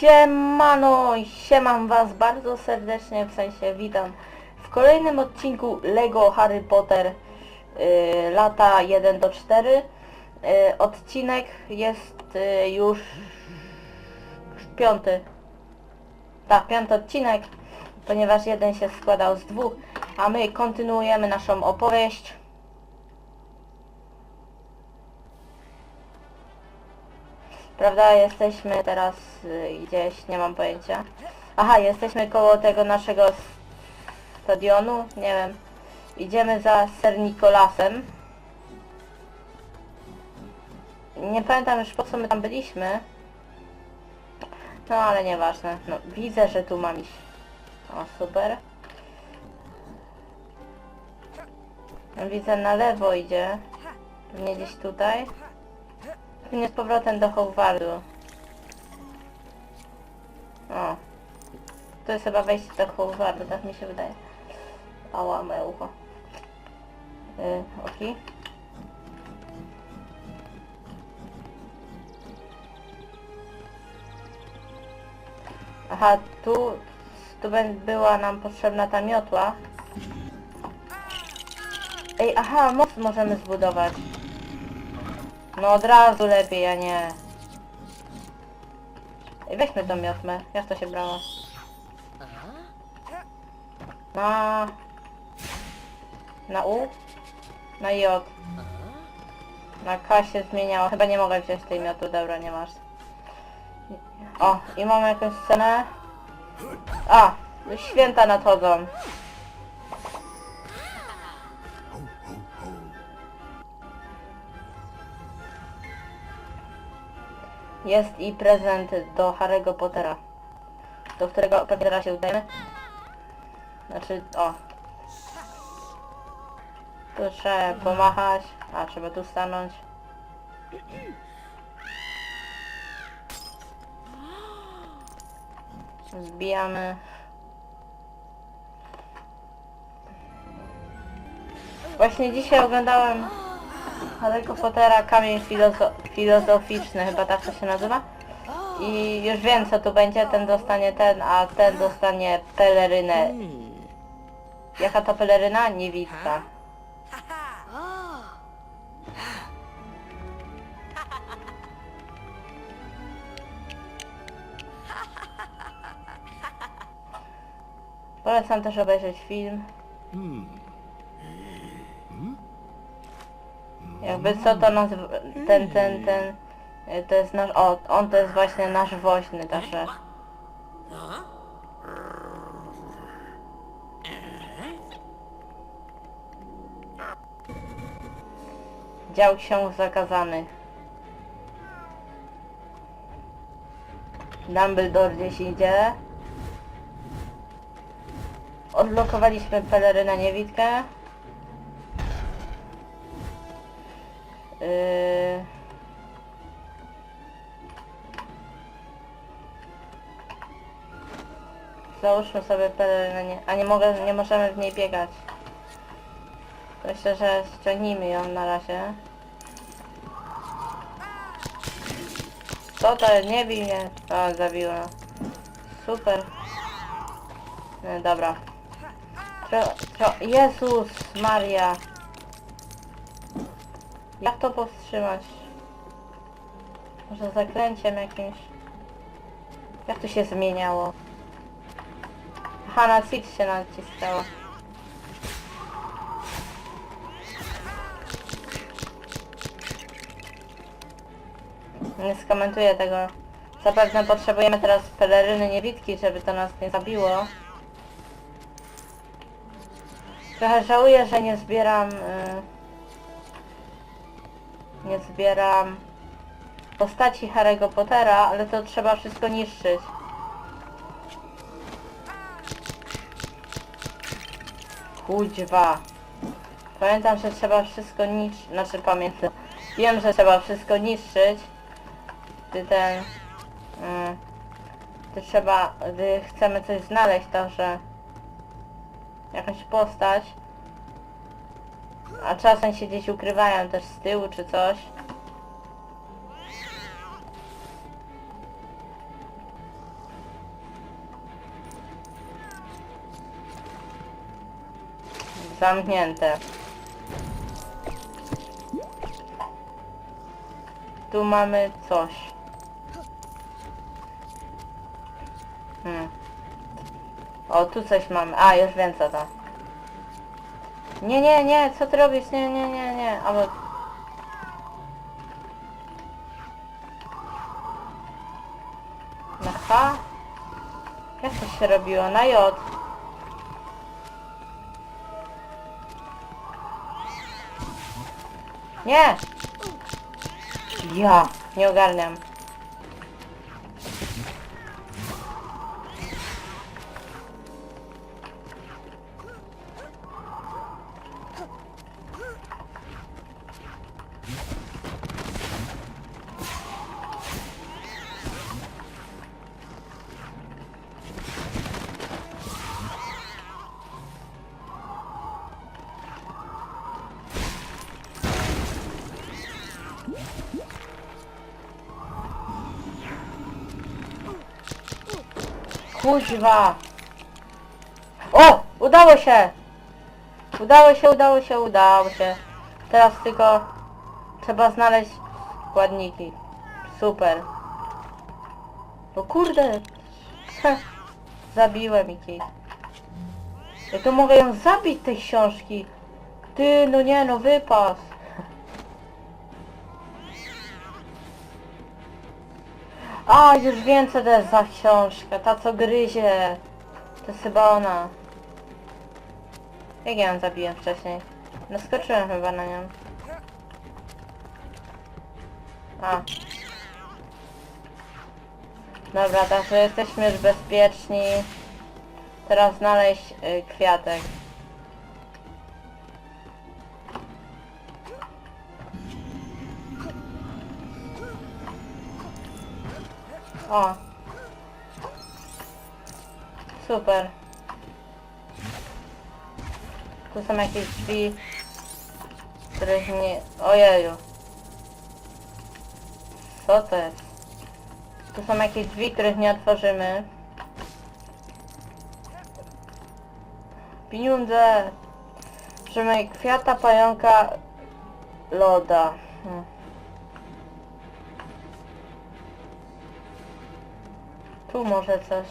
Siemano, siemam was bardzo serdecznie, w sensie witam w kolejnym odcinku LEGO Harry Potter y, lata 1 do 4. Y, odcinek jest y, już piąty. Tak, piąty odcinek, ponieważ jeden się składał z dwóch, a my kontynuujemy naszą opowieść. Prawda, jesteśmy teraz y, gdzieś, nie mam pojęcia. Aha, jesteśmy koło tego naszego stadionu, nie wiem. Idziemy za Ser Nikolasem. Nie pamiętam już po co my tam byliśmy. No ale nieważne. No, widzę, że tu mam iść. O, super. Widzę na lewo idzie. Pewnie gdzieś tutaj. Pewnie z powrotem do Hogwartu. O. To jest chyba wejście do Hogwartu, tak mi się wydaje. Ała, moje ucho. Yy, okej. Aha, tu, tu była nam potrzebna ta miotła. Ej, aha, most możemy zbudować. No od razu lepiej, a nie. Ej, weźmy tą miotmę. Jak to się brało? Na... Na U? Na J. Na K się zmieniało. Chyba nie mogę wziąć tej miotu, dobra, nie masz. O, i mamy jakąś scenę. A, święta nadchodzą. Jest i prezent do Harry'ego Pottera. Do którego pewnie teraz się udajemy. Znaczy, o. Tu trzeba pomachać. A, trzeba tu stanąć. Zbijamy. Właśnie dzisiaj oglądałem Harry'ego Pottera Kamień filozo Filozoficzny, chyba tak to się nazywa. I już wiem co tu będzie, ten dostanie ten, a ten dostanie pelerynę. Jaka to peleryna? Niewidka. Polecam też obejrzeć film. Jakby co to nazw... ten, ten, ten... y, To jest nasz... O, on to jest właśnie nasz woźny, także... Dział ksiąg zakazanych. Dumbledore gdzieś idzie. Odblokowaliśmy pelerynę niewidkę. Załóżmy sobie pelerynę, nie... a nie mogę, nie możemy w niej biegać. Myślę, że ściągnijmy ją na razie. Co to? Nie bij mnie. O, zabiła. Super. No, dobra. Tro, tro, Jezus Maria. Jak to powstrzymać? Może zaklęciem jakimś? Jak to się zmieniało? Aha, na się naciskało. Nie skomentuję tego. Zapewne potrzebujemy teraz peleryny niewidki, żeby to nas nie zabiło. Trochę żałuję, że nie zbieram... y, nie zbieram postaci Harry'ego Pottera, ale to trzeba wszystko niszczyć. Kuźwa. Pamiętam, że trzeba wszystko niszczyć. Znaczy pamiętam. Wiem, że trzeba wszystko niszczyć. Gdy ten... Mm, gdy trzeba... Gdy chcemy coś znaleźć, to że... Jakąś postać. A czasem się gdzieś ukrywają też z tyłu czy coś. Zamknięte. Tu mamy coś. Hmm. O, tu coś mamy. A, już wiem co to. Nie, nie, nie, co ty robisz? Nie, nie, nie, nie. Albo... Na H? Jak to się robiło? Na J. Nie! Ja, nie ogarniam. Kuźwa! O! Udało się! Udało się, udało się, udało się. Teraz tylko trzeba znaleźć składniki. Super. No kurde! Zabiłem iki. Ja to mogę ją zabić tej książki. Ty, no nie, no wypas. A, już co to jest za książka, ta co gryzie. To jest chyba ona. Jak ja ją zabiłem wcześniej? Naskoczyłem chyba na nią. A. Dobra, także jesteśmy już bezpieczni. Teraz znaleźć y, kwiatek. O. Super. Tu są jakieś drzwi, których nie... Ojeju. Co to jest? Tu są jakieś drzwi, których nie otworzymy. Pieniądze! Trzymaj kwiata, pająka, loda. Hmm. Tu może coś.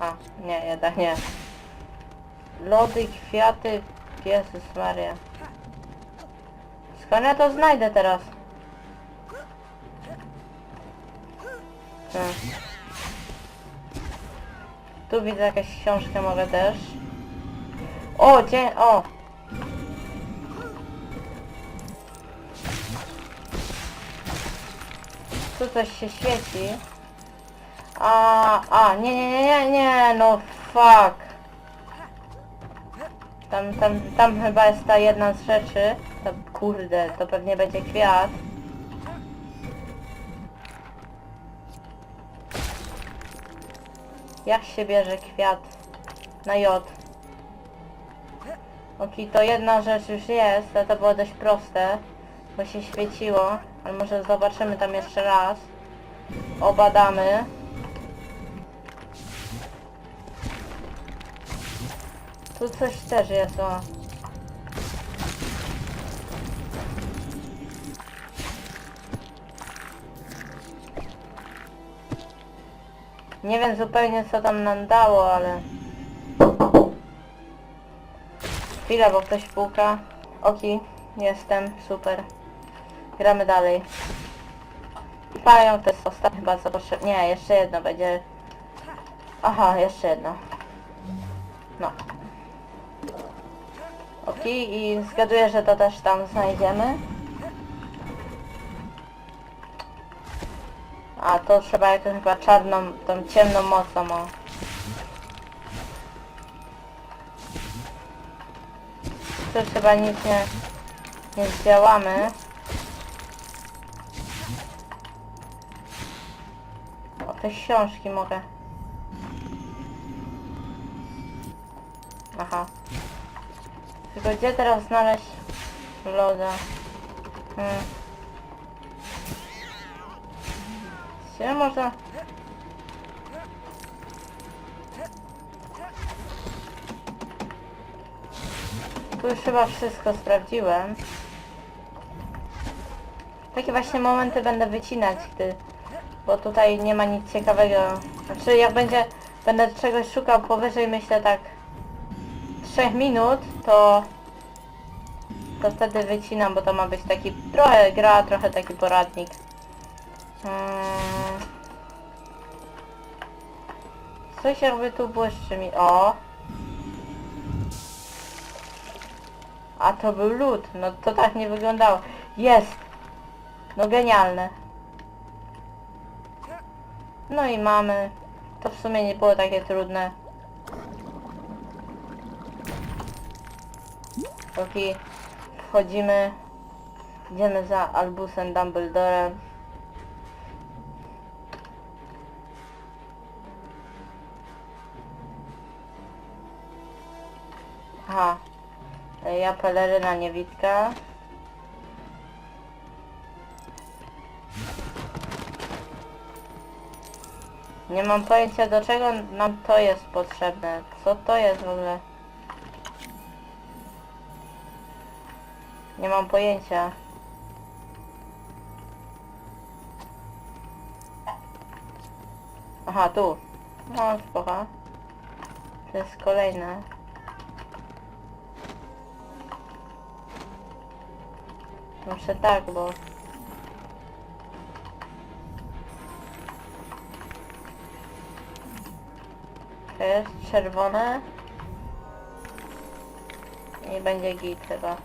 A, nie, jednak nie. Lody, kwiaty, Jezus Maria. Skąd ja to znajdę teraz? Hmm. Tu widzę jakąś książkę mogę też. O, dzień, o! Tu coś się świeci. A, a, nie, nie, nie, nie, nie, no fuck. Tam, tam, tam chyba jest ta jedna z rzeczy. Kurde, to pewnie będzie kwiat. Jak się bierze kwiat na J? Okej, to jedna rzecz już jest, ale to było dość proste, bo się świeciło, ale może zobaczymy tam jeszcze raz. Obadamy. Tu coś też jest, o. Nie wiem zupełnie co tam nam dało, ale... Chwila, bo ktoś puka. Oki, jestem, super. Gramy dalej. Pająk to jest ostatni chyba co potrzebne. Nie, jeszcze jedno będzie. Aha, jeszcze jedno. No. Oki, i zgaduję, że to też tam znajdziemy. A, to trzeba jakąś chyba czarną, tą ciemną mocą, o. Tu chyba nic nie, nie zdziałamy. O, te książki mogę. Aha. Tylko gdzie teraz znaleźć loda? Hmm. się może? Tu już chyba wszystko sprawdziłem. Takie właśnie momenty będę wycinać, gdy... Bo tutaj nie ma nic ciekawego. Znaczy jak będzie... Będę czegoś szukał powyżej, myślę tak... 3 minut, to... To wtedy wycinam, bo to ma być taki trochę gra, trochę taki poradnik. Hmm. Coś jakby tu błyszczy mi. O! A to był lód. No to tak nie wyglądało. Jest! No genialne. No i mamy. To w sumie nie było takie trudne. Póki wchodzimy, idziemy za Albusem Dumbledorem. Ja peleryna niewidka. Nie mam pojęcia do czego nam to jest potrzebne. Co to jest w ogóle? Nie mam pojęcia. Aha, tu. No, spoko. To jest kolejne. Muszę tak, bo... To jest czerwone. I będzie git chyba.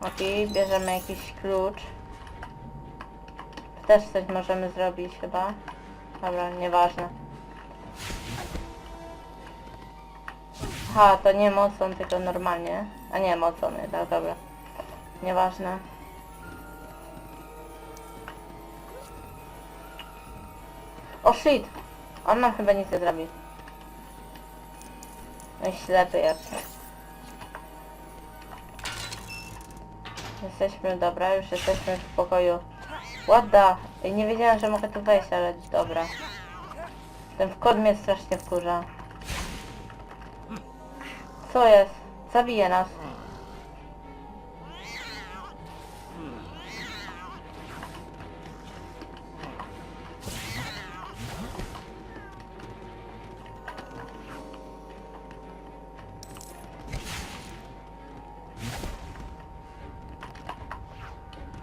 Okej, bierzemy jakiś klucz. Też coś możemy zrobić chyba. Dobra, nieważne. Aha, to nie mocą, tylko normalnie. A nie, mocą, nie, tak, dobra. Nieważne. O shit! On nam chyba nic nie zrobi. No ślepy jest. Jesteśmy, dobra, już jesteśmy w pokoju. Ej, Nie wiedziałem, że mogę tu wejść, ale dobra. Ten wkład mnie strasznie wkurza. Co jest? Zabije nas.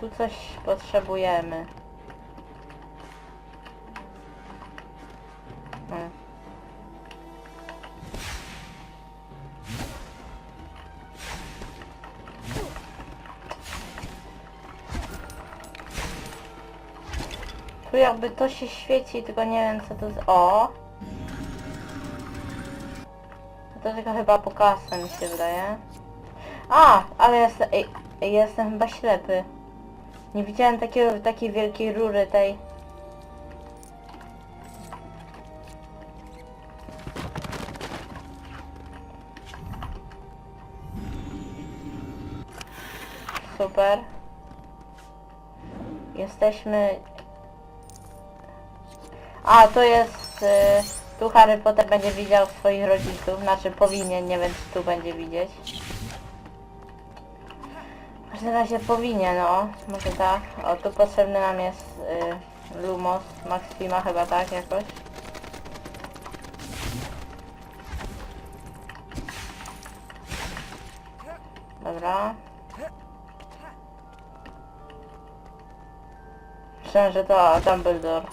Tu coś potrzebujemy. Tu jakby to się świeci, tylko nie wiem co to jest. O! To tylko chyba po kasę mi się wydaje. A! Ale jestem, ej, jestem chyba ślepy. Nie widziałem takiego, takiej wielkiej rury tej. Super. Jesteśmy... A, to jest... Y, tu Harry Potter będzie widział swoich rodziców. Znaczy powinien, nie wiem czy tu będzie widzieć. W każdym razie powinien, no. Może tak. O, tu potrzebny nam jest y, Lumos. Maxima chyba tak jakoś. Dobra. Myślałem, że to Dumbledore.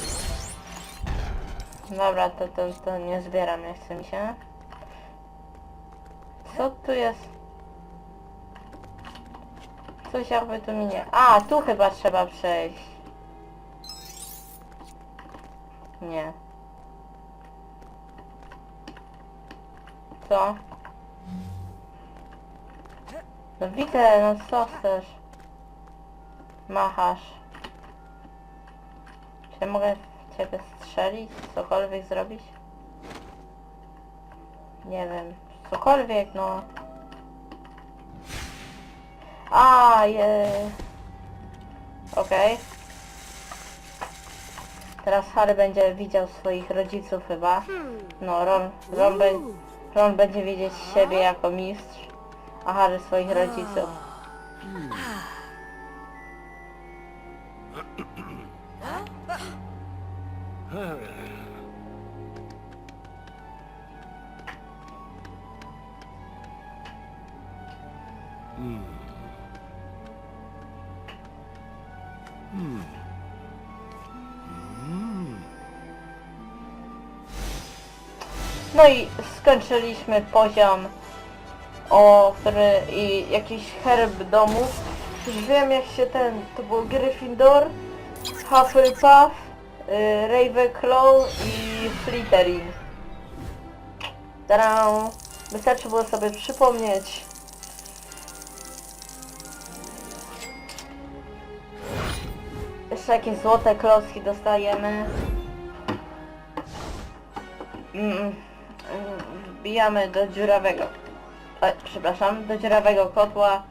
Dobra, to, to, to nie zbieram, nie chce mi się. Co tu jest? Coś jakby tu mi nie... A, tu chyba trzeba przejść. Nie. Co? No widzę, no co chcesz? Machasz. Czy mogę ciebie strzelić? Cokolwiek zrobić? Nie wiem. Cokolwiek, no. A, je. Okej. Teraz Harry będzie widział swoich rodziców chyba. No, Ron, Ron, be, Ron będzie widzieć siebie jako mistrz, a Harry swoich rodziców. No i skończyliśmy poziom, o który i jakiś herb domów. Już wiem jak się ten, to był Gryffindor, Hufflepuff, y, Ravenclaw i Slytherin. Taram! Wystarczy było sobie przypomnieć. Jeszcze jakieś złote klocki dostajemy. Mm, mm, Wbijamy do dziurawego. E, przepraszam, do dziurawego kotła.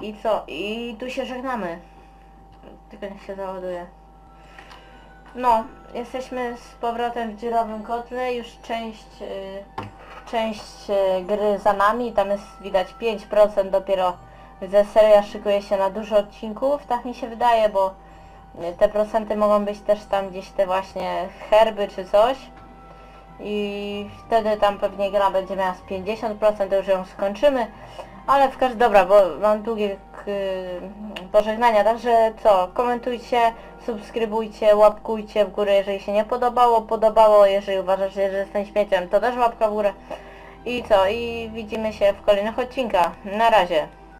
I co? I tu się żegnamy. Tylko niech się załaduje. No, jesteśmy z powrotem w dziurawym kotle. Już część, y, część y, gry za nami. Tam jest widać 5% dopiero. Widzę, seria szykuje się na dużo odcinków. Tak mi się wydaje, bo te procenty mogą być też tam gdzieś te właśnie herby czy coś. I wtedy tam pewnie gra będzie miała z 50%, to już ją skończymy. Ale w każdym, dobra, bo mam długie k- pożegnania, także co, komentujcie, subskrybujcie, łapkujcie w górę, jeżeli się nie podobało, podobało, jeżeli uważacie, że jestem śmieciem, to też łapka w górę. I co, i widzimy się w kolejnych odcinkach. Na razie.